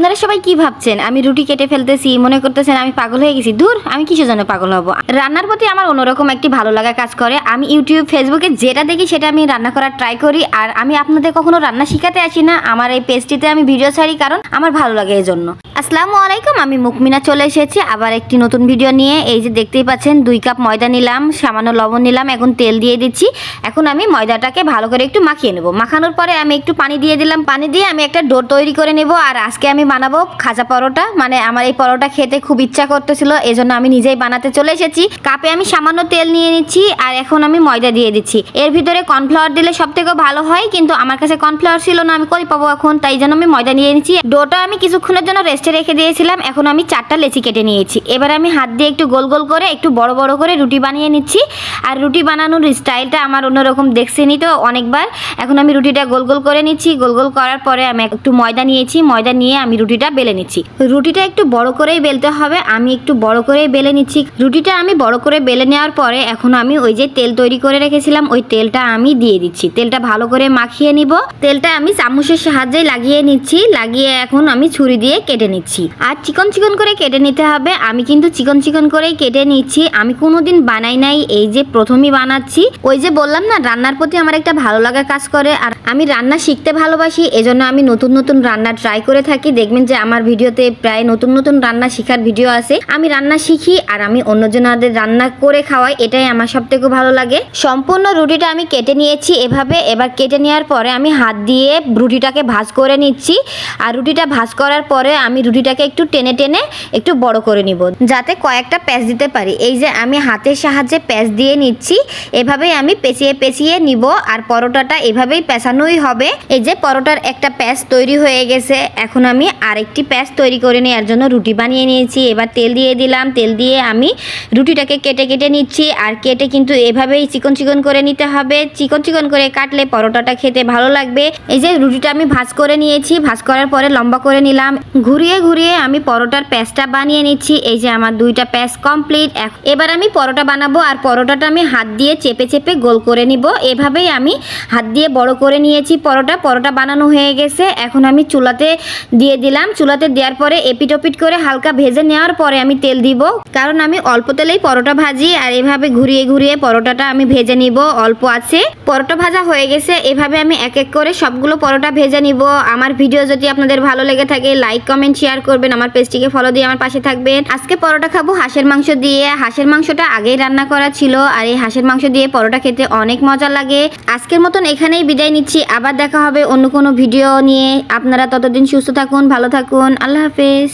আপনারা সবাই কি ভাবছেন? আমি রুটি কেটে ফেলতেছি, মনে করতেছেন আমি পাগল হয়ে গেছি। দূর, আমি কিসের জন্য পাগল হব? রান্নার প্রতি আমার অন্যরকম একটি ভালো লাগা কাজ করে। আমি ইউটিউব, ফেসবুকে যেটা দেখি সেটা আমি রান্না করার ট্রাই করি। আর আমি আপনাদের কখনো রান্না শিখাতে আসি না। আমার এই পেজটিতে আমি ভিডিও ছাড়ি কারণ আমার ভালো লাগে এই জন্য আসসালামু আলাইকুম, আমি মুকমিনা চলে এসেছি আবার একটি নতুন ভিডিও নিয়ে। এই যে দেখতেই পাচ্ছেন, দুই কাপ ময়দা নিলাম, সামান্য লবণ নিলাম, এখন তেল দিয়ে দিচ্ছি। এখন আমি ময়দাটাকে ভালো করে একটু মাখিয়ে নেব। মাখানোর পরে আমি একটু পানি দিয়ে দিলাম। পানি দিয়ে আমি একটা ডো তৈরি করে নেব আর আজকে আমি বানাবো খাজা পরোটা। মানে আমার এই পরোটা খেতে খুব ইচ্ছা করতেছিল এই জন্য আমি নিজেই বানাতে চলে এসেছি। কাপে আমি সামান্য তেল নিয়ে নিচ্ছি আর এখন আমি ময়দা দিয়ে দিচ্ছি। এর ভিতরে কর্নফ্লাওয়ার দিলে সব থেকে ভালো হয়, কিন্তু আমার কাছে কর্নফ্লাওয়ার ছিল না, আমি কই পাবো এখন? তাই জন্য আমি ময়দা নিয়ে নিচ্ছি ডোটা আমি কিছুক্ষণের জন্য রেস্টে রেখে দিয়েছিলাম, এখন আমি চারটা লেচি কেটে নিয়েছি। এবার আমি হাত দিয়ে একটু গোল গোল করে, একটু বড় বড় করে রুটি বানিয়ে নিচ্ছি। আর রুটি বানানোর স্টাইলটা আমার অন্যরকম দেখছেনি তো অনেকবার। এখন আমি রুটিটা গোল গোল করে নিচ্ছি। গোল গোল করার পরে আমি একটু ময়দা নিয়েছি। ময়দা নিয়ে আমি রুটিটা বেলে নিচ্ছি। রুটিটা একটু বড় করেই বেলতে হবে। আমি একটু বড় করেই বেলে নিচ্ছি। রুটিটা আমি বড় করে বেলে নেওয়ার পরে এখন আমি ওই যে তেল তৈরি করে রেখেছিলাম, ওই তেলটা আমি দিয়ে দিচ্ছি। তেলটা ভালো করে মাখিয়ে নিব। তেলটা আমি চামচের সাহায্যে লাগিয়ে নিচ্ছি। লাগিয়ে এখন আমি ছুরি দিয়ে কেটে নিচ্ছি। আর চিকন চিকন করে কেটে নিতে হবে। আমি কিন্তু চিকন চিকন করেই কেটে নিচ্ছি। আমি কোনোদিন বানাই নাই। এই যে প্রথমই বানাচ্ছি। ওই যে বললাম না, রান্নার প্রতি আমার একটা ভালো লাগা কাজ করে। আর আমি রান্না শিখতে ভালোবাসি। এজন্য আমি নতুন নতুন রান্না ট্রাই করে থাকি। দেখবেন যে আমার ভিডিওতে প্রায় নতুন নতুন রান্না শেখার ভিডিও আছে। আমি রান্না শিখি আর আমি অন্যজনাদের রান্না করে খাওয়াই। এটাই আমার সব থেকে ভালো লাগে। সম্পূর্ণ রুটিটা আমি কেটে নিয়েছি এভাবে। এবার কেটে নেওয়ার পরে আমি হাত দিয়ে রুটিটাকে ভাজ করে নিচ্ছি। আর রুটিটা ভাজ করার পরে আমি রুটিটাকে একটু টেনে টেনে একটু বড় করে নিব। যাতে কয়েকটা প্যাচ দিতে পারি। এই যে আমি হাতের সাহায্যে প্যাচ দিয়ে নিচ্ছি। এভাবেই আমি পেঁচিয়ে পেঁচিয়ে নিব। আর পরোটাটা এভাবেই পেঁচানোই হবে। এই যে পরোটার একটা প্যাচ তৈরি হয়ে গেছে। এখন আমি আরেকটি প্যাচ তৈরি করে নেওয়ার জন্য রুটি বানিয়ে নিয়েছি। এবার তেল দিয়ে দিলাম। তেল দিয়ে আমি রুটিটাকে কেটে কেটে নিচ্ছি। আর কেটে কিন্তু এভাবেই চিকন চিকন করে নিতে হবে। চিকন চিকন করে কাটলে পরোটাটা খেতে ভালো লাগবে। এই যে রুটিটা আমি ভাজ করে নিয়েছি। ভাজ করার পরে লম্বা করে নিলাম। ঘুরিয়ে ঘুরিয়ে ঘুরিয়ে আমি পরোটার প্যাঁচটা বানিয়ে নিচ্ছি। এই যে আমার দুইটা প্যাঁচ কমপ্লিট। এবার আমি পরোটা বানাবো আর পরোটাটা আমি হাত দিয়ে চেপে চেপে গোল করে নিব। এভাবেই আমি হাত দিয়ে বড় করে নিয়েছি পরোটা। পরোটা বানানো হয়ে গেছে। এখন আমি চুলাতে দিয়ে দিলাম। চুলাতে দেওয়ার পরে এপিট ওপিট করে হালকা ভেজে নেওয়ার পরে আমি তেল দিব। কারণ আমি অল্প তেলেই পরোটা ভাজি আর এভাবে ঘুরিয়ে ঘুরিয়ে পরোটাটা আমি ভেজে নিব। অল্প আছে। পরোটা ভাজা হয়ে গেছে। এভাবে আমি এক এক করে সবগুলো পরোটা ভেজে নিব। আমার ভিডিও যদি আপনাদের ভালো লেগে থাকে, লাইক, কমেন্ট শেয়ার করবেন, আমার পেজটিকে ফলো দিয়ে আমার পাশে থাকবেন। আজকে পরোটা খাব হাঁসের মাংস দিয়ে। হাঁসের মাংসটা আগেই রান্না করা ছিল আর এই হাঁসের মাংস দিয়ে পরোটা খেতে অনেক মজা লাগে। আজকের মতন এখানেই বিদায় নিচ্ছি। আবার দেখা হবে অন্য কোনো ভিডিও নিয়ে। আপনারা ততদিন সুস্থ থাকুন, ভালো থাকুন। আল্লাহ হাফেজ।